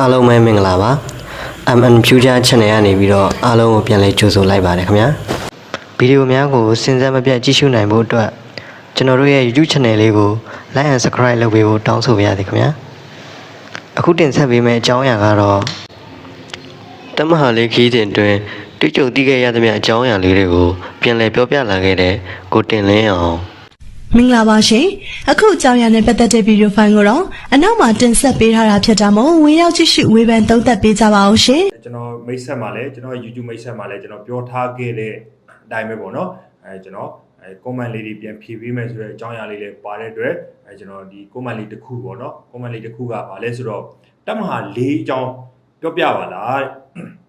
အားလုံးပဲမင်္ဂလာပါ MN Future Channel ကနေပြီးတော့အားလုံးကိုပြန်လည်ကြိုဆိုလိုက်ပါတယ်ခင်ဗျာဗီဒီယိုများကိုစဉ်ဆက်မပြတ်ကြည့်ရှုနိုင်ဖို့အတွက်ကျွန်တော်တို့ရဲ့ YouTube Channel လေးကို Like and Subscribe လုပ်ပေးဖို့တောင်းဆိုပါရစေခင်ဗျာအခုတင်ဆက်ပေးမယ့်အကြောင်းအရာကတော့တမဟာလေးခီးတင်တွင်တွေ့ကြုံသိခဲ့ရသမျှအကြောင်းအရာလေးတွေကိုပြန်လည်ပြောပြလာခဲ့တဲ့ကိုတင်လင်းအောင် မင်္ဂလာပါရှင်အခုအကြောင်းအရာနဲ့ပတ်သက်တဲ့ဗီဒီယိုဖိုင်ကိုတော့အနောက်မှာတင်ဆက်ပေးထားတာဖြစ်တာမို့ဝင်ရောက်ကြည့်ရှုဝေဖန်သုံးသပ်ပေးကြပါဦးရှင်ကျွန်တော်မိတ်ဆက်မှာလည်းကျွန်တော် YouTube မိတ်ဆက်မှာလည်းကျွန်တော်ပြောထားခဲ့တဲ့အတိုင်းပဲပေါ့နော်အဲကျွန်တော်အဲ comment လေးတွေပြန်ဖြည့်ပေးမယ်ဆိုတဲ့အကြောင်းအရာလေးလည်းပါတဲ့အတွက်အဲကျွန်တော်ဒီ comment လေးတစ်ခုပေါ့နော် comment လေးတစ်ခုကဘာလဲဆိုတော့တက်မဟာ၄အကြောင်းပြောပြပါလား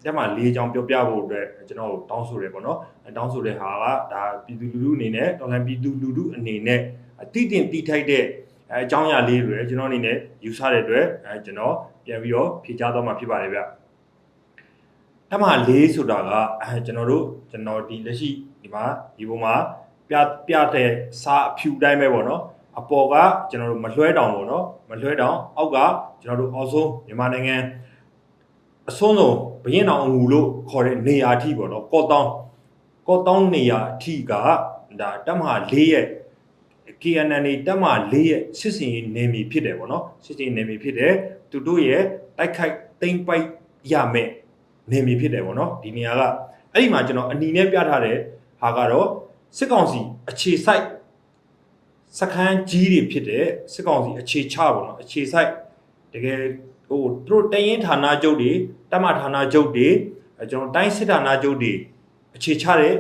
တက်မဟာ၄အကြောင်းပြောပြဖို့အတွက်ကျွန်တော်တောင်းဆိုတယ်ပေါ့နော်အဲတောင်းဆိုတဲ့ဟာကဒါပြည်သူလူထုအနေနဲ့တော်လှန်ပြည်သူလူထုအနေနဲ့အတိတင်တိထိုက်တဲ့အဲအကြောင်းအရာလေးတွေကျွန်တော်အနေနဲ့ယူဆတဲ့အတွက်အဲကျွန်တော်ပြန်ပြီးတော့ဖြေကြားတော့မှာဖြစ်ပါတယ်ဗျတမ၄ဆိုတာကအဲကျွန်တော်တို့ကျွန်တော်ဒီလက်ရှိဒီမှာဒီပုံမှာပြပြတဲ့စာအဖြူတိုင်းပဲပေါ့နော်အပေါ်ကကျွန်တော်တို့မလွှဲတောင်ပေါ့နော်မလွှဲတောင်အောက်ကကျွန်တော်တို့အောက်ဆုံးမြန်မာနိုင်ငံ အဆုံးဆုံးဘရင်တောင်အငူလို့ခေါ်တဲ့နေရာအထိပေါ့နော်ကော့တောင်းကော့တောင်းနေရာအထိကဒါတမ၄ရဲ့ KNN တက်မ၄ရဲ့စစ်စင်ရေးနေမီဖြစ်တယ်ပေါ့နော်စစ်စင်ရေးနေမီဖြစ်တယ်သူတို့ရဲ့တိုက်ခိုက်သိမ့်ပိုက်ရမယ်နေမီဖြစ်တယ်ပေါ့နော်ဒီနေရာကအဲ့ဒီမှာကျွန်တော်အနီနဲ့ပြထားတဲ့ဟာကတော့စစ်ကောင်စီအခြေစိုက်စခန်းကြီးတွေဖြစ်တဲ့စစ်ကောင်စီအခြေချပေါ့နော်အခြေစိုက်တကယ် ဟိုသူတို့တရင်ဌာနချုပ်တွေတက်မဌာနချုပ်တွေအဲကျွန်တော်တိုင်းစစ်ဌာနချုပ်တွေအခြေချတဲ့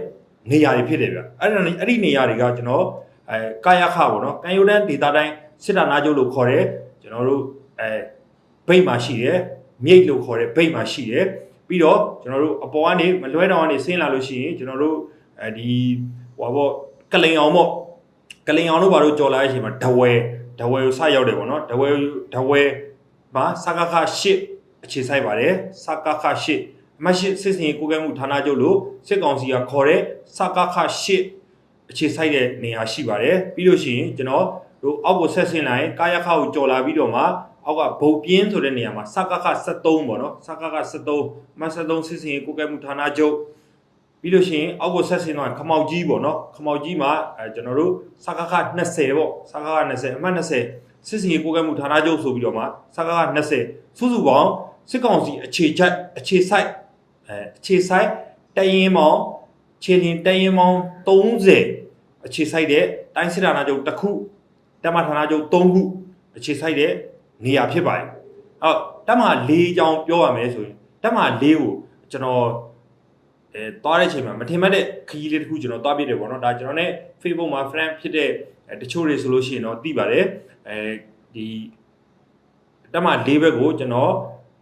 နေရာတွေဖြစ်တယ်ဗျအဲ့ဒါအဲ့ဒီနေရာတွေကကျွန်တော်အဲကာယခပေါ့နော်ကံယုဒန်ဒေတာတိုင်းစစ်တာနာချုပ်လို့ခေါ်တယ်ကျွန်တော်တို့အဲဘိတ်မှာရှိတယ်မြိတ်လို့ခေါ်တယ်ဘိတ်မှာရှိတယ်ပြီးတော့ကျွန်တော်တို့အပေါ်ကနေမလွဲတောင်ကနေဆင်းလာလို့ရှိရင်ကျွန်တော်တို့အဲဒီဟိုဘောကလိန်အောင်ပေါ့ကလိန်အောင်တို့ဘာလို့ကြော်လာတဲ့အချိန်မှာဒဝဲဒဝဲကိုစရောက်တယ်ပေါ့နော်ဒဝဲဒဝဲ မှာစကခရှစ်အခြေဆိုင်ပါတယ်စကခရှစ်အမရှစ်စစ်စင်ရေးကိုကဲမှုဌာနချုပ်လို့စစ်ကောင်စီကခေါ်တဲ့စကခရှစ်အခြေစိုက်တဲ့နေရာရှိပါတယ်ပြီးလို့ရှိရင်ကျွန်တော်တို့အောက်ကိုဆက်ဆင်းလာရင်ကာယခကိုကြော်လာပြီးတော့မှအောက်ကဗုတ်ပြင်းဆိုတဲ့နေရာမှာစကခ73ပေါ့နော်စကခ73မ73စစ်စင်ရေးကိုကဲမှုဌာနချုပ်ပြီးလို့ရှိရင်အောက်ကိုဆက်ဆင်းတော့ခမောက်ကြီးပေါ့နော်ခမောက်ကြီးမှာအဲကျွန်တော်တို့စကခ20ပေါ့စကခ20အမှတ်20 စစ်စင်ရေးကိုကဲမှုဌာနချုပ်ဆိုပြီးတော့မှစကခ20စုစုပေါင်းစစ်ကောင်စီအခြေချက်အခြေဆိုင်အဲအခြေဆိုင်တရင်မောင်ခြေတင်တရင်မောင်30အခြေဆိုင်တဲ့တိုင်းစစ်ဌာနချုပ်တစ်ခုတမဌာနချုပ်3ခုအခြေဆိုင်တဲ့နေရာဖြစ်ပါတယ်။အော်တမ၄အကြောင်းပြောရမယ်ဆိုရင်တမ၄ကိုကျွန်တော် အဲသွားတဲ့အချိန်မှာမထင်မှတ်တဲ့ခရီးလေးတစ်ခုကျွန်တော်သွားပြတယ်ပေါ့နော်ဒါကျွန်တော် ਨੇ Facebook မှာ friend ဖြစ်တဲ့တချို့တွေဆိုလို့ရှိရင်တော့သိပါတယ်အဲဒီတမ၄ဘက်ကိုကျွန်တော်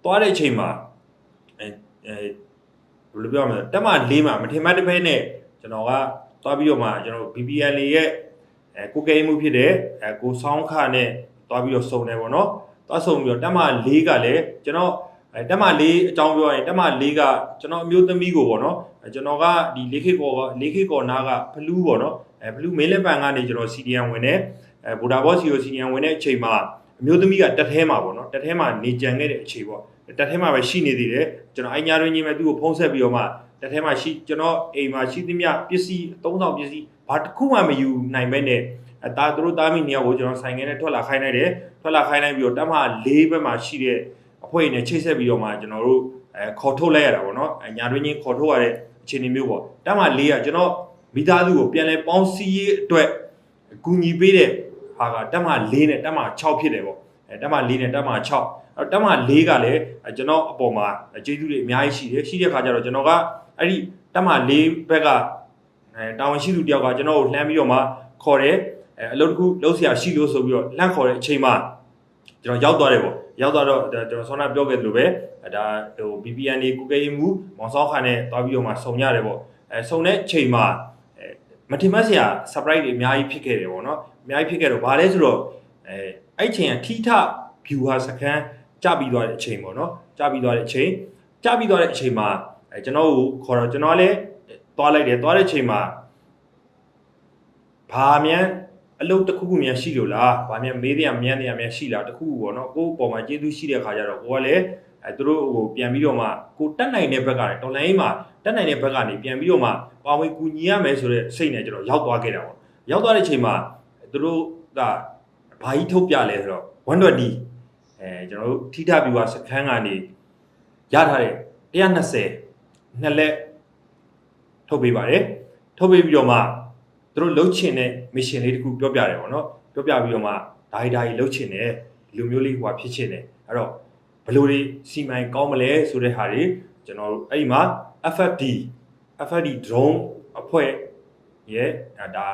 သွားတဲ့အချိန်မှာအဲအဲဘယ်လိုပြောရမလဲတမ၄မှာမထင်မှတ်တစ်ဖက်နဲ့ကျွန်တော်ကသွားပြီးတော့မှကျွန်တော် BBL ရဲ့အဲကိုကဲမှုဖြစ်တဲ့အဲကိုဆောင်းခနဲ့သွားပြီးတော့စုံတယ်ပေါ့နော်သွားစုံပြီးတော့တက်မ၄ကလည်းကျွန်တော် အဲတက်မ၄အကြောင်းပြောရင်တက်မ၄ကကျွန်တော်အမျိုးသမီးကိုပေါ့နော်အဲကျွန်တော်ကဒီ၄ခေတ်ကော်က၄ခေတ်ကော်နာကဘလူးပေါ့နော်အဲဘလူးမင်းလက်ပံကနေကျွန်တော် CDN ဝင်တယ်အဲဗိုဒါဘောစီကို CDN ဝင်တဲ့အချိန်မှာအမျိုးသမီးကတက်ထဲမှာပေါ့နော်တက်ထဲမှာနေကြံခဲ့တဲ့အချိန်ပေါ့တက်ထဲမှာပဲရှိနေသေးတယ်ကျွန်တော်အိုင်ညာရင်းကြီးမဲ့သူ့ကိုဖုံးဆက်ပြီးတော့မှတက်ထဲမှာရှိကျွန်တော်အိမ်မှာရှိသမျှပစ္စည်းအသုံးဆောင်ပစ္စည်းဘာတစ်ခုမှမယူနိုင်ပဲနဲ့အဲတာသူတို့တားမိနေရာကိုကျွန်တော်ဆိုင်ငယ်နဲ့ထွက်လာခိုင်းလိုက်တယ်ထွက်လာခိုင်းလိုက်ပြီးတော့တက်မ၄ဘက်မှာရှိတဲ့ အဖွဲ့နဲ့ချိတ်ဆက်ပြီးတော့မှကျွန်တော်တို့အဲခေါ်ထုတ်လိုက်ရတာပေါ့နော်အဲညာတွင်းချင်းခေါ်ထုတ်ရတဲ့အခြေအနေမျိုးပေါ့တက်မ၄ကကျွန်တော်မိသားစုကိုပြန်လဲပေါင်းစည်းရေးအတွက်အကူညီပေးတဲ့ဟာကတက်မ၄နဲ့တက်မ6ဖြစ်တယ်ပေါ့အဲတက်မ၄နဲ့တက်မ6အဲ့တက်မ၄ကလည်းကျွန်တော်အပေါ်မှာကျေးဇူးတွေအများကြီးရှိတယ်ရှိတဲ့ခါကျတော့ကျွန်တော်ကအဲ့ဒီတက်မ၄ဘက်ကအဲတာဝန်ရှိသူတယောက်ကကျွန်တော်ကိုလှမ်းပြီးတော့မှခေါ်တယ်အဲအလုပ်တစ်ခုလုပ်เสียရှိလို့ဆိုပြီးတော့လှမ်းခေါ်တဲ့အချိန်မှာ ကျွန်တော်ရောက်သွားတယ်ပေါ့ရောက်သွားတော့ကျွန်တော်ဆောင်းနာပြောခဲ့သလိုပဲဒါဟို BPN နေကုကဲရေးမှုမောင်စောခါနဲ့တွားပြီးတော့မှစုံရတယ်ပေါ့အဲစုံတဲ့ချိန်မှာအဲမထင်မှတ်စရာ surprise တွေအများကြီးဖြစ်ခဲ့တယ်ပေါ့နော်အများကြီးဖြစ်ခဲ့တော့ဗာလဲဆိုတော့အဲအဲ့ချိန်ကထီထ view ဟာစကန်ကြပြီးသွားတဲ့အချိန်ပေါ့နော်ကြပြီးသွားတဲ့အချိန်ကြပြီးသွားတဲ့အချိန်မှာအဲကျွန်တော်ကိုခေါ်တော့ကျွန်တော်လည်းသွားလိုက်တယ်သွားတဲ့အချိန်မှာဘာမြန် အလုပ်တစ်ခုခုမြန်ရှိလို့လားဘာမြန်မေးတယ်မြန်တယ်မြန်ရှိလားတစ်ခုခုပေါ့နော်ကိုယ့်ပေါ်မှာကျေးဇူးရှိတဲ့ခါကျတော့ကိုကလည်းအဲသူတို့ဟိုပြန်ပြီးတော့မှကိုတက်နိုင်တဲ့ဘက်ကနေတော်လိုင်းမှာတက်နိုင်တဲ့ဘက်ကနေပြန်ပြီးတော့မှပါဝင်ကူညီရမယ်ဆိုတဲ့စိတ်နဲ့ကျွန်တော်ရောက်သွားခဲ့တာပေါ့ရောက်သွားတဲ့အချိန်မှာသူတို့ကဘာကြီးထုတ်ပြလဲဆိုတော့120အဲကျွန်တော်တို့ထိထပြူကစခန်းကနေရထားတဲ့120နှစ်လက်ထုတ်ပေးပါတယ်ထုတ်ပေးပြီးတော့မှ သူတို့လှုပ်ချင်တဲ့ mission လေးတခုပြောပြတယ်ပေါ့နော်ပြောပြပြီးတော့မှဓာတ်ဓာတ်ကြီးလှုပ်ချင်တယ်ဒီလိုမျိုးလေးဟိုဖြစ်ချင်တယ်အဲ့တော့ဘယ်လိုတွေစီမံကောင်းမလဲဆိုတဲ့ဟာတွေကျွန်တော်တို့အဲ့ဒီမှာ FFD FFD drone အဖွဲ့ရဲ့အဲဒါ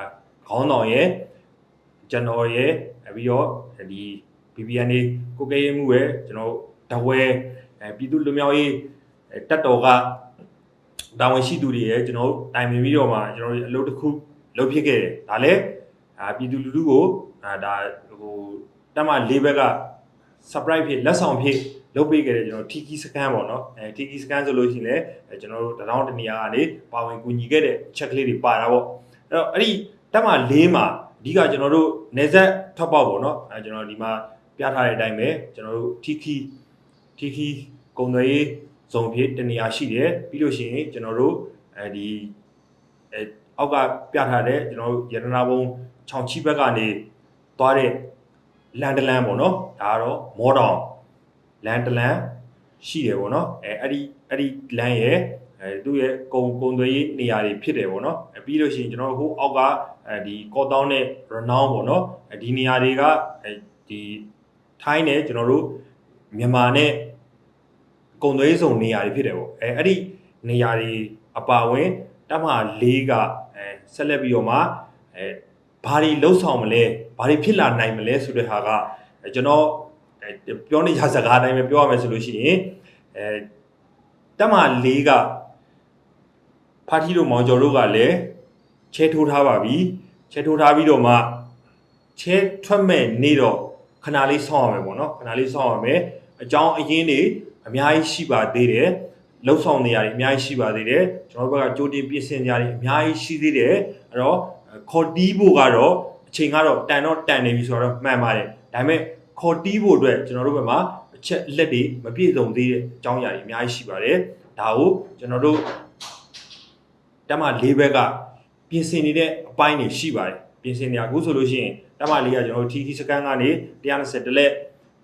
ခေါင်းဆောင်ရဲ့ကျွန်တော်ရဲ့အဲပြီးတော့ဒီ BBN ကိုကဲရေးမှုရဲ့ကျွန်တော်တဝဲအဲပြည်သူလူမျိုးရေးအဲတက်တော်ကတာဝန်ရှိသူတွေရဲ့ကျွန်တော်တိုင်ပင်ပြီးတော့မှကျွန်တော်တို့အလုပ်တစ်ခု လုပ်ဖြစ်ခဲ့တယ်ဒါလည်းအာပြည်သူလူထုကိုအာဒါဟိုတက်မ၄ဘက်က surprise ဖြစ်လက်ဆောင်ဖြစ်လုပ်ပေးခဲ့တဲ့ကျွန်တော် Tiki scan ပေါ့နော်အဲ Tiki scan ဆိုလို့ရှိရင်လည်းအဲကျွန်တော်တို့တရောင်းတနေရာကနေပါဝင်ကူညီခဲ့တဲ့ check ကလေးတွေပါတာပေါ့အဲ့တော့အဲ့ဒီတက်မ၄မှာအဓိကကျွန်တော်တို့နေဆက်ထွက်ပေါက်ပေါ့နော်အဲကျွန်တော်ဒီမှာပြထားတဲ့အတိုင်းပဲကျွန်တော်တို့ Tiki Tiki ကုံသွေးဇုံဖြစ်တနေရာရှိတယ်ပြီးလို့ရှိရင်ကျွန်တော်တို့အဲဒီအဲ အောက်ကပြထားတဲ့ကျွန်တော်တို့ရတနာဘုံခြောင်ချီဘက်ကနေသွားတဲ့လန်တလန်ပေါ့နော်ဒါကတော့မောတောင်လန်တလန်ရှိတယ်ပေါ့နော်အဲအဲ့ဒီအဲ့ဒီလန်ရဲ့အဲသူ့ရဲ့ကုံကုံသွေးနေရာတွေဖြစ်တယ်ပေါ့နော်အဲပြီးလို့ရှိရင်ကျွန်တော်တို့ဟိုအောက်ကအဲဒီကော့တောင်းနဲ့ရနောင်းပေါ့နော်အဲဒီနေရာတွေကအဲဒီထိုင်းနဲ့ကျွန်တော်တို့မြန်မာနဲ့ကုံသွေးစုံနေရာတွေဖြစ်တယ်ပေါ့အဲအဲ့ဒီနေရာတွေအပါဝင်တမ၄က အဲဆက်လက်ပြီးတော့မှအဲဘာတွေလှုပ်ဆောင်မလဲဘာတွေဖြစ်လာနိုင်မလဲဆိုတဲ့ဟာကအဲကျွန်တော်အဲပြောနေကြစကားအတိုင်းပဲပြောရမယ်ဆိုလို့ရှိရင်အဲတမ၄ကဖာတီတို့မောင်ကျော်တို့ကလည်းချဲထိုးထားပါပြီချဲထိုးထားပြီးတော့မှချဲထွက်မဲ့နေတော့ခဏလေးဆောင်းရမယ်ပေါ့နော်ခဏလေးဆောင်းရမယ်အကြောင်းအရင်းတွေအများကြီးရှိပါသေးတယ် လှုပ်ဆောင်နေရတယ်အများကြီးရှိပါသေးတယ်ကျွန်တော်တို့ဘက်ကကြိုတင်ပြင်ဆင်ကြရတယ်အများကြီးရှိသေးတယ်အဲ့တော့ခေါ်တီးဖို့ကတော့အချိန်ကတော့တန်တော့တန်နေပြီဆိုတော့မှန်ပါတယ်ဒါပေမဲ့ခေါ်တီးဖို့အတွက်ကျွန်တော်တို့ဘက်မှာအချက်လက်တွေမပြည့်စုံသေးတဲ့အကြောင်းအရာတွေအများကြီးရှိပါတယ်ဒါကိုကျွန်တော်တို့တက်မ၄ဘက်ကပြင်ဆင်နေတဲ့အပိုင်းတွေရှိပါတယ်ပြင်ဆင်နေရအခုဆိုလို့ရှိရင်တက်မ၄ကကျွန်တော်တို့ TT စကန်ကနေ120တလက်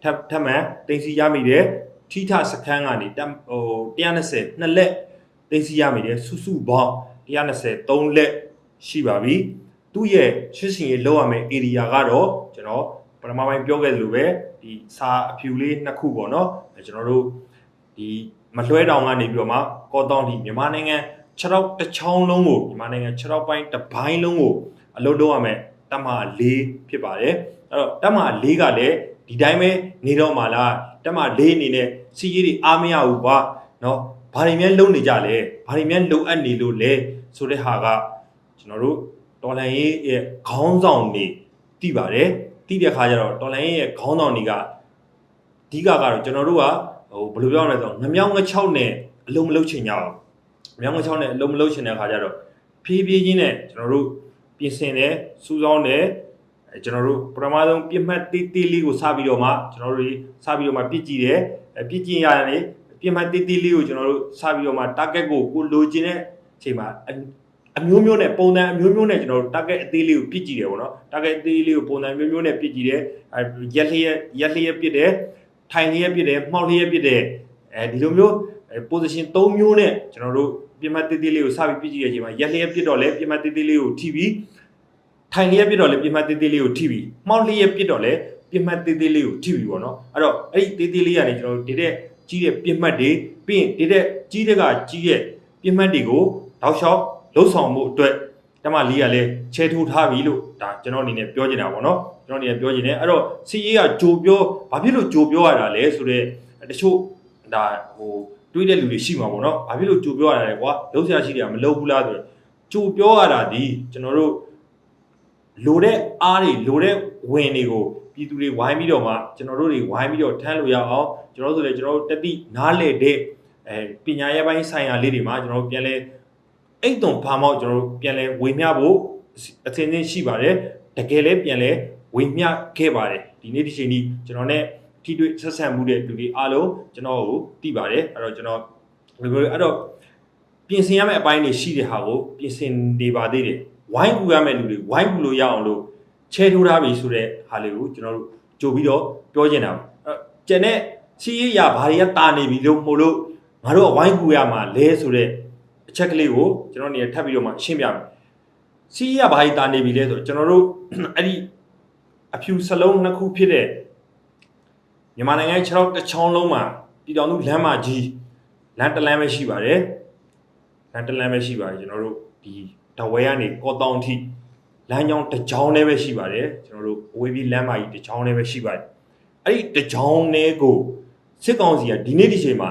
ထပ်ထပ်မှန်တင်စီရမိတယ် ထိထစခန်းကနေတက်ဟို120နှစ်လက်သိစီရမိတယ်စုစုပေါင်း120 3လက်ရှိပါပြီသူ့ရဲ့ရှင်းရှင်ရေးလောက်ရမယ့် area ကတော့ကျွန်တော်ပထမပိုင်းပြောခဲ့သလိုပဲဒီစာအဖြူလေးနှစ်ခုပေါ့နော်အဲကျွန်တော်တို့ဒီမလွှဲတောင်ကနေပြီးတော့မှကောတောင်းဒီမြန်မာနိုင်ငံ6တော့တစ်ချောင်းလုံးကိုမြန်မာနိုင်ငံ6တော့ပိုင်းတစ်ပိုင်းလုံးကိုအလုပ်လုပ်ရမယ်တမ၄ဖြစ်ပါတယ်အဲ့တော့တမ၄ကလည်းဒီတိုင်းပဲနေတော့မှလား တက်မလေးအနေနဲ့စီကြီးတွေအားမရဘူးကွာနော်ဘာတွေများလုံနေကြလဲဘာတွေများလုံအပ်နေလို့လဲဆိုတဲ့ဟာကကျွန်တော်တို့တော်လန်ရေးရဲ့ခေါင်းဆောင်တွေတိပါတယ်တိတဲ့ခါကျတော့တော်လန်ရေးရဲ့ခေါင်းဆောင်တွေကအဓိကကတော့ကျွန်တော်တို့ကဟိုဘယ်လိုပြောရလဲဆိုတော့ငမြောင်းငချောက်နဲ့အလုံးမလုံးချင်ကြအောင်ငမြောင်းငချောက်နဲ့အလုံးမလုံးချင်တဲ့ခါကျတော့ဖြည်းဖြည်းချင်းနဲ့ကျွန်တော်တို့ပြင်ဆင်တယ်စူးစောင်းတယ် ကျွန်တော်တို့ပထမဆုံးပြစ်မှတ်တေးတေးလေးကိုစပြီးတော့မှကျွန်တော်တို့စပြီးတော့မှပြစ်ကြည့်တယ်အဲပြစ်ကြည့်ရရင်ပြစ်မှတ်တေးတေးလေးကိုကျွန်တော်တို့စပြီးတော့မှ target ကိုကိုလိုချင်တဲ့အချိန်မှာအမျိုးမျိုးနဲ့ပုံစံအမျိုးမျိုးနဲ့ကျွန်တော်တို့ target အသေးလေးကိုပြစ်ကြည့်တယ်ပေါ့နော် target အသေးလေးကိုပုံစံမျိုးမျိုးနဲ့ပြစ်ကြည့်တယ်အဲရက်လျက်ရက်လျက်ပြစ်တယ်ထိုင်လျက်ပြစ်တယ်မှောက်လျက်ပြစ်တယ်အဲဒီလိုမျိုး position 3မျိုးနဲ့ကျွန်တော်တို့ပြစ်မှတ်တေးသေးလေးကိုစပြီးပြစ်ကြည့်တဲ့အချိန်မှာရက်လျက်ပြစ်တော့လဲပြစ်မှတ်တေးသေးလေးကိုထိပြီး ထိုင်လျက်ပြစ်တော့လဲပြစ်မှတ်တေးသေးလေးကိုထိပြီးမှောက်လျက်ပြစ်တော့လဲပြစ်မှတ်တေးသေးလေးကိုထိပြီးပေါ့နော်အဲ့တော့အဲ့ဒီတေးသေးလေးကနေကျွန်တော်တို့ဒီတဲ့ကြီးတဲ့ပြစ်မှတ်တွေပြီးရင်ဒီတဲ့ကြီးတဲ့ကကြီးရဲ့ပြစ်မှတ်တွေကိုတောက်လျှောက်လှုပ်ဆောင်မှုအတွက်တမလေးကလည်းချဲထိုးထားပြီလို့ဒါကျွန်တော်အနေနဲ့ပြောချင်တာပေါ့နော်ကျွန်တော်အနေနဲ့ပြောချင်တယ်အဲ့တော့စီအေးကကြိုပြောဘာဖြစ်လို့ကြိုပြောရတာလဲဆိုတော့တချို့ဒါဟိုတွေးတဲ့လူတွေရှိမှာပေါ့နော်ဘာဖြစ်လို့ကြိုပြောရတာလဲကွာလုံးဆရာရှိတယ်ကမလုံးဘူးလားဆိုတော့ကြိုပြောရတာဒီကျွန်တော်တို့ လိုတဲ့အားတွေလိုတဲ့ဝင်တွေကိုပြည်သူတွေဝိုင်းပြီးတော့မှကျွန်တော်တို့တွေဝိုင်းပြီးတော့ထမ်းလို့ရအောင်ကျွန်တော်တို့ဆိုလေကျွန်တော်တို့တတိနားလေတဲ့အဲပညာရေးပိုင်းဆိုင်ရာလေးတွေမှာကျွန်တော်တို့ပြန်လဲအိတ်တုံဘာမောက်ကျွန်တော်တို့ပြန်လဲဝေမျှဖို့အသင်းသင်းရှိပါတယ်တကယ်လဲပြန်လဲဝေမျှခဲ့ပါတယ်ဒီနေ့ဒီချိန်ကြီးကျွန်တော် ਨੇ ထိတွေ့ဆက်ဆံမှုတဲ့လူတွေအားလုံးကျွန်တော်ကိုသိပါတယ်အဲ့တော့ကျွန်တော်ဒီလိုအဲ့တော့ပြင်ဆင်ရမယ့်အပိုင်းတွေရှိတဲ့ဟာကိုပြင်ဆင်နေပါသေးတယ် ဝိုင်းကူရမယ့်လူတွေဝိုင်းကူလို့ရအောင်လို့ချဲထိုးထားပြီဆိုတဲ့ဟာလေးကိုကျွန်တော်တို့ကြိုပြီးတော့ပြောချင်တာပါအဲ့ကျန်တဲ့စီးရရဘာတွေကတာနေပြီလို့မို့လို့ငါတို့ကဝိုင်းကူရမှာလဲဆိုတဲ့အချက်ကလေးကိုကျွန်တော်နေထပ်ပြီးတော့မှရှင်းပြမယ်စီးရဘာတွေတာနေပြီလဲဆိုတော့ကျွန်တော်တို့အဲ့ဒီအဖြူစလုံးနှစ်ခုဖြစ်တဲ့မြန်မာနိုင်ငံခြေထောက်တစ်ချောင်းလုံးမှာပြည်တော်သူလမ်းမကြီးလမ်းတစ်လမ်းပဲရှိပါတယ်လမ်းတစ်လမ်းပဲရှိပါတယ်ကျွန်တော်တို့ဒီ တဝဲကနေကော့တောင်ထိလမ်းကြောင်းတစ်ချောင်းလည်းပဲရှိပါတယ်ကျွန်တော်တို့အဝေးပြေးလမ်းမကြီးတစ်ချောင်းလည်းပဲရှိပါတယ်အဲ့ဒီတစ်ချောင်းလေးကိုစစ်ကောင်စီကဒီနေ့ဒီချိန်မှာ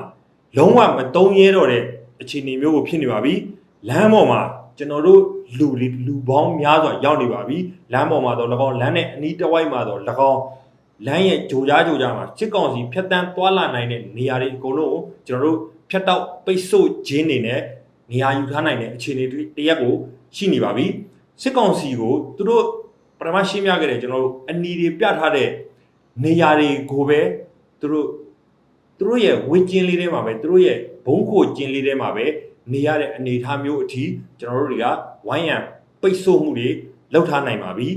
လုံးဝမတုံးရဲတော့တဲ့အခြေအနေမျိုးကိုဖြစ်နေပါပြီလမ်းပေါ်မှာကျွန်တော်တို့လူတွေလူပေါင်းများစွာရောက်နေပါပြီလမ်းပေါ်မှာတော့၎င်းလမ်းနဲ့အနီးတစ်ဝိုက်မှာတော့၎င်းလမ်းရဲ့ဂျိုကြားဂျိုကြားမှာစစ်ကောင်စီဖျက်တမ်းသွားလာနိုင်တဲ့နေရာတွေအကုန်လုံးကိုကျွန်တော်တို့ဖျက်တောက်ပိတ်ဆို့ခြင်းနေနဲ့ နေရာယူထားနိုင်တဲ့အခြေအနေတွေတရက်ကိုရှိနေပါပြီစစ်ကောင်စီကိုသူတို့ပထမရှင်းပြခဲ့တဲ့ကျွန်တော်တို့အနီတွေပြထားတဲ့နေရာတွေကိုပဲသူတို့သူတို့ရဲ့ဝင်းကျင်းလေးထဲမှာပဲသူတို့ရဲ့ဘုံခိုကျင်းလေးထဲမှာပဲနေရတဲ့အနေအထားမျိုးအထိကျွန်တော်တို့တွေကဝိုင်းရံပိတ်ဆို့မှုတွေလောက်ထားနိုင်ပါပြီ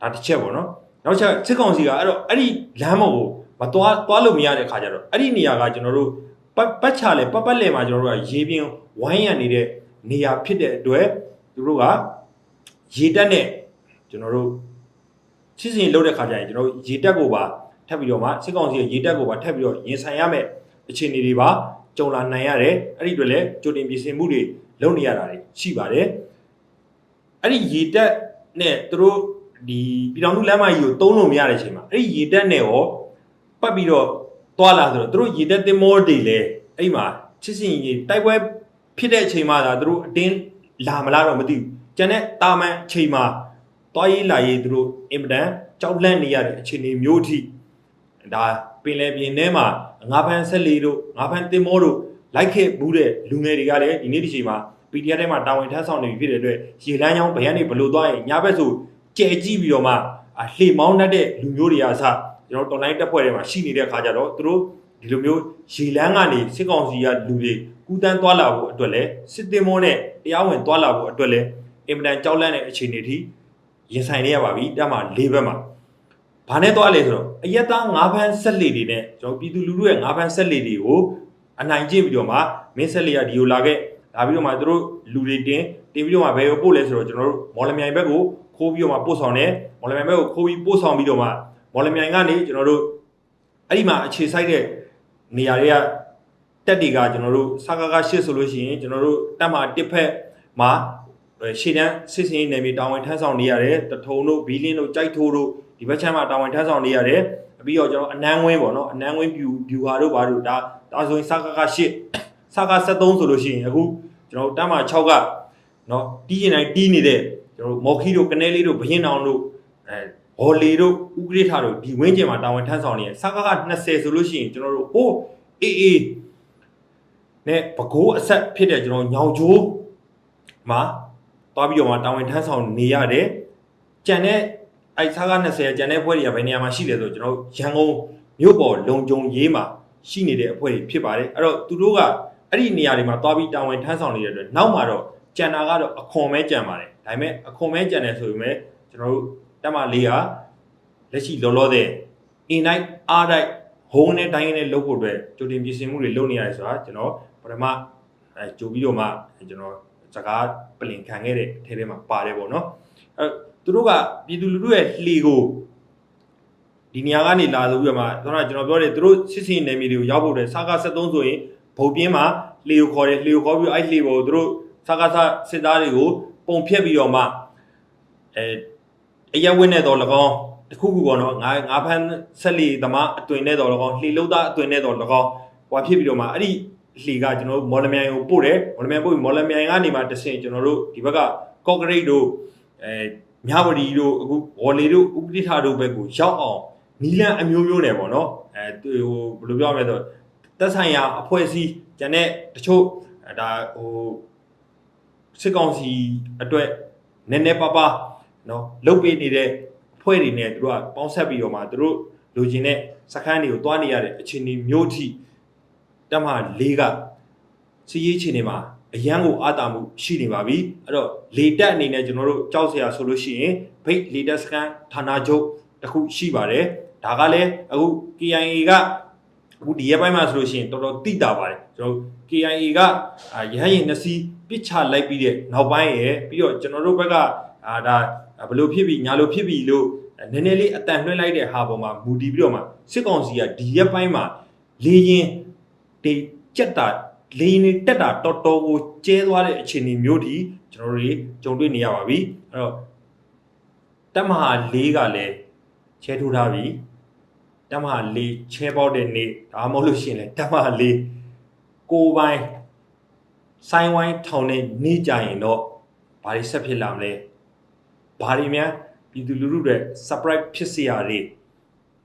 ဒါတစ်ချက်ပေါ့နော်နောက်ချက်စစ်ကောင်စီကအဲ့တော့အဲ့ဒီလမ်းမော်ကိုမသွားသွားလို့မရတဲ့ခါကျတော့အဲ့ဒီနေရာကကျွန်တော်တို့ ပတ်ပတ်ချလဲပတ်ပတ်လဲမှာကျွန်တော်တို့ကရေပြင်းဝိုင်းရံနေတဲ့နေရာဖြစ်တဲ့အတွက်သူတို့ကရေတက်နဲ့ကျွန်တော်တို့စစ်စင်လောက်တဲ့ခါကျရင်ကျွန်တော်တို့ရေတက်ကိုပါထပ်ပြီးတော့မှစစ်ကောင်စီရဲ့ရေတက်ကိုပါထပ်ပြီးတော့ရင်ဆိုင်ရမယ်အခြေအနေတွေပါကြုံလာနိုင်ရတယ်အဲ့ဒီအတွက်လည်းကြိုတင်ပြင်ဆင်မှုတွေလုပ်နေရတာတွေရှိပါတယ်အဲ့ဒီရေတက်နဲ့သူတို့ဒီပြည်တော်စုလမ်းမကြီးကိုတုံးလို့မရတဲ့အချိန်မှာအဲ့ဒီရေတက်နဲ့ရောပတ်ပြီးတော့ တွာလာဆိုတော့သူတို့ရေတက်တင်မောတွေလည်းအဲ့ဒီမှာချစ်စင်ကြီးတိုက်ပွဲဖြစ်တဲ့အချိန်မှာဒါသူတို့အတင်းလာမလားတော့မသိဘူးကျန်တဲ့တာမန်အချိန်မှာတွားရေးလာရေးသူတို့အင်မတန်ကြောက်လန့်နေရတဲ့အခြေအနေမျိုးအထိဒါပင်လယ်ပြင်ထဲမှာငါးဖန်ဆက်လီတို့ငါးဖန်တင်မောတို့လိုက်ခဲ့ဘူးတဲ့လူငယ်တွေကလည်းဒီနေ့ဒီချိန်မှာ PDF ထဲမှာတာဝန်ထမ်းဆောင်နေပြီဖြစ်တဲ့အတွက်ရေလန်းချောင်းဗရန်နေဘလို့သွားရင်ညာဘက်ဆိုကြဲကြည့်ပြီးတော့မှအလှေမောင်းတတ်တဲ့လူမျိုးတွေအားစ ကျွန်တော်တော်လိုင်းတက်ဖွဲ့ထဲမှာရှိနေတဲ့အခါကျတော့သူတို့ဒီလိုမျိုးရေလန်းကနေစစ်ကောင်စီကလူတွေကူတန်းသွားလာဖို့အတွက်လည်းစစ်တင်မောနဲ့တရားဝင်သွားလာဖို့အတွက်လည်းအင်မတန်ကြောက်လန့်တဲ့အခြေအနေထိရင်ဆိုင်နေရပါပြီတက်မှာ၄ဘက်မှာဘာနဲ့သွားလဲဆိုတော့အရက်သားငါးဖန်းဆက်လေတွေနဲ့ကျွန်တော်ပြည်သူလူထုရဲ့ငါးဖန်းဆက်လေတွေကိုအနိုင်ကျင့်ပြီးတော့မှမင်းဆက်လေကဒီကိုလာခဲ့လာပြီးတော့မှသူတို့လူတွေတင်တင်ပြီးတော့မှဘယ်ကိုပို့လဲဆိုတော့ကျွန်တော်တို့မော်လမြိုင်ဘက်ကိုခိုးပြီးတော့မှပို့ဆောင်တယ်မော်လမြိုင်ဘက်ကိုခိုးပြီးပို့ဆောင်ပြီးတော့မှ မော်လမြိုင်ကနေကျွန်တော်တို့အဲ့ဒီမှာအခြေစိုက်တဲ့နေရာတွေကတက်တွေကကျွန်တော်တို့စကားကရှစ်ဆိုလို့ရှိရင်ကျွန်တော်တို့တက်မှာတစ်ဖက်မှာရှေ့တန်းစစ်စင်ရေးနယ်မြေတာဝန်ထမ်းဆောင်နေရတယ်တထုံတို့ဘီလင်းတို့ကြိုက်ထိုးတို့ဒီဘက်ချမ်းမှာတာဝန်ထမ်းဆောင်နေရတယ်ပြီးတော့ကျွန်တော်အနန်းဝင်းပေါ့နော်အနန်းဝင်းဖြူဖြူဟာတို့ဘာတို့ဒါဒါဆိုရင်စကားက8စကား73ဆိုလို့ရှိရင်အခုကျွန်တော်တမ်းမှာ6ကနော်တီးရင်တိုင်းတီးနေတဲ့ကျွန်တော်မော်ခီတို့ကနဲလေးတို့ဘရင်အောင်တို့အဲ ဟော်လီတို့ဥကရိထတို့ဒီဝင်းကျင်မှာတာဝန်ထမ်းဆောင်နေရစကားက20ဆိုလို့ရှိရင်ကျွန်တော်တို့ဟိုးအေးအေးနဲ့ပကိုးအဆက်ဖြစ်တဲ့ကျွန်တော်ညောင်ချိုးမှာတွားပြီးတော့မှတာဝန်ထမ်းဆောင်နေရတယ်ကြံတဲ့အဲ့ဆားက20ကျန်တဲ့အဖွဲ့တွေကဘယ်နေရာမှာရှိလဲဆိုတော့ကျွန်တော်တို့ရန်ကုန်မြို့ပေါ်လုံခြုံရေးမှာရှိနေတဲ့အဖွဲ့တွေဖြစ်ပါတယ်အဲ့တော့သူတို့ကအဲ့ဒီနေရာတွေမှာတွားပြီးတာဝန်ထမ်းဆောင်နေတဲ့အတွက်နောက်မှာတော့ကြံတာကတော့အခွန်ပဲကြံပါတယ်ဒါပေမဲ့အခွန်ပဲကြံတယ်ဆိုပေမဲ့ကျွန်တော်တို့ တက်မလေးကလက်ရှိလောလောတဲ့အင်တိုင်းအားတိုင်းဟိုးနဲ့တိုင်းနဲ့လုပ်ဖို့အတွက်ကြိုတင်ပြင်ဆင်မှုတွေလုပ်နေရတယ်ဆိုတာကျွန်တော်ပထမအဲကြိုပြီးတော့မှကျွန်တော်စကားပလင်ခံခဲ့တဲ့အထဲထဲမှာပါတယ်ပေါ့နော်အဲသူတို့ကပြည်သူလူထုရဲ့လှေကိုဒီနေရာကနေလာဆိုပြီးတော့မှကျွန်တော်ကျွန်တော်ပြောတယ်သူတို့စစ်စင်နယ်မြေတွေကိုရောက်ဖို့အတွက်စကား73ဆိုရင်ဗုတ်ပြင်းမှာလှေကိုခေါ်တယ်လှေကိုခေါ်ပြီးအဲ့လှေပေါ်သူတို့စကားစစ်သားတွေကိုပုံဖြတ်ပြီးတော့မှအဲ အရက်ဝင်းနဲ့တော့၎င်းတခုခုပေါ့နော်ငါငါဖမ်းဆက်လီသမားအသွင်နဲ့တော့၎င်းလှေလုံးသားအသွင်နဲ့တော့၎င်းဟွာဖြစ်ပြီးတော့မှအဲ့ဒီလှေကကျွန်တော်တို့မော်လမြိုင်ကိုပို့တယ်မော်လမြိုင်ပို့ပြီးမော်လမြိုင်ကနေမှတဆင်ကျွန်တော်တို့ဒီဘက်ကကော့ကရိတ်တို့အဲမြဝတီတို့အခုဝေါ်လီတို့ဥပတိထတို့ဘက်ကိုရောက်အောင်နီလန်အမျိုးမျိုးနဲ့ပေါ့နော်အဲဟိုဘယ်လိုပြောရမလဲဆိုတက်ဆိုင်ရာအဖွဲ့အစည်းကျန်တဲ့တချို့ဒါဟိုစစ်ကောင်စီအတွက်နည်းနည်းပါးပါ နော်လုတ်ပေးနေတဲ့အဖွဲ့တွေနဲ့သူတို့ကပေါင်းဆက်ပြီးတော့မှသူတို့လိုချင်တဲ့စခန်းတွေကိုတွားနေရတဲ့အခြေအနေမျိုးထိတက်မ၄ကစီးရေးအခြေအနေမှာအရန်ကိုအာတာမှုရှိနေပါပြီအဲ့တော့လေတက်အနေနဲ့ကျွန်တော်တို့ကြောက်စရာဆိုလို့ရှိရင်ဘိတ်လေတက်စခန်းဌာနချုပ်တစ်ခုရှိပါတယ်ဒါကလည်းအခု KIA ကအခုဒီရက်ပိုင်းမှာဆိုလို့ရှိရင်တော်တော်တိတာပါတယ်ကျွန်တော်တို့ KIA ကအာရဟရင်နှစ်စီးပစ်ချလိုက်ပြီးတဲ့နောက်ပိုင်းရယ်ပြီးတော့ကျွန်တော်တို့ဘက်ကအာဒါ ဘယ်လိုဖြစ်ပြီးညာလိုဖြစ်ပြီးလို့နည်းနည်းလေးအတန်လွှဲလိုက်တဲ့ဟာပေါ်မှာမူတည်ပြီးတော့မှစစ်ကောင်စီကဒီရက်ပိုင်းမှာလေရင်တေကြက်တာလေရင်တွေတက်တာတော်တော်ကိုကျဲသွားတဲ့အခြေအနေမျိုးဒီကျွန်တော်တို့တွေကြုံတွေ့နေရပါပြီအဲ့တော့တက်မဟာ၄ကလည်းချဲထိုးထားပြီတက်မဟာ၄ချဲပေါက်တဲ့နေ့ဒါမှမဟုတ်လို့ရှိရင်လည်းတက်မဟာ၄ကိုယ်ပိုင်ဆိုင်းဝိုင်းထောင်တဲ့နေ့ကြရင်တော့ဘာတွေဆက်ဖြစ်လာမလဲ ဘာတွေများပြည်သူလူထုတွေ surprise ဖြစ်စေရတွေ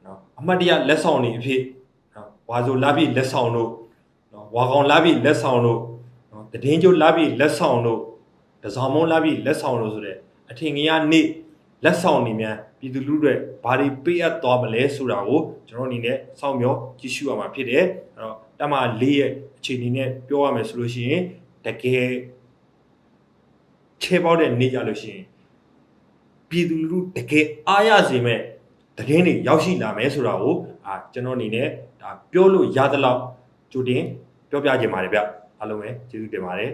နော်အမှတ်တရလက်ဆောင်တွေအဖြစ်နော်ဝါဆိုလာပြီလက်ဆောင်တို့နော်ဝါကောင်လာပြီလက်ဆောင်တို့နော်တည်င်းကျိုးလာပြီလက်ဆောင်တို့တစောင်းမုံလာပြီလက်ဆောင်တို့ဆိုတဲ့အထင်ကြီးနေ့လက်ဆောင်တွေများပြည်သူလူထုတွေဘာတွေပေးအပ်သွားမလဲဆိုတာကိုကျွန်တော်အနေနဲ့စောင့်မျှော်ကြည့်ရှုရမှာဖြစ်တယ်အဲ့တော့တမ၄ရဲ့အခြေအနေနဲ့ပြောရမယ်ဆိုလို့ရှိရင်တကယ်ချေပေါက်တဲ့နေ့ကြလို့ရှိရင် ပြည်သူလူထုတကယ်အားရစေမဲ့တည်င်းတွေရောက်ရှိလာမယ်ဆိုတာကိုအာကျွန်တော်အနေနဲ့ဒါပြောလို့ရသလောက်ကြိုတင်ပြောပြခြင်းပါတယ်ဗျအားလုံးပဲကျေးဇူးတင်ပါတယ်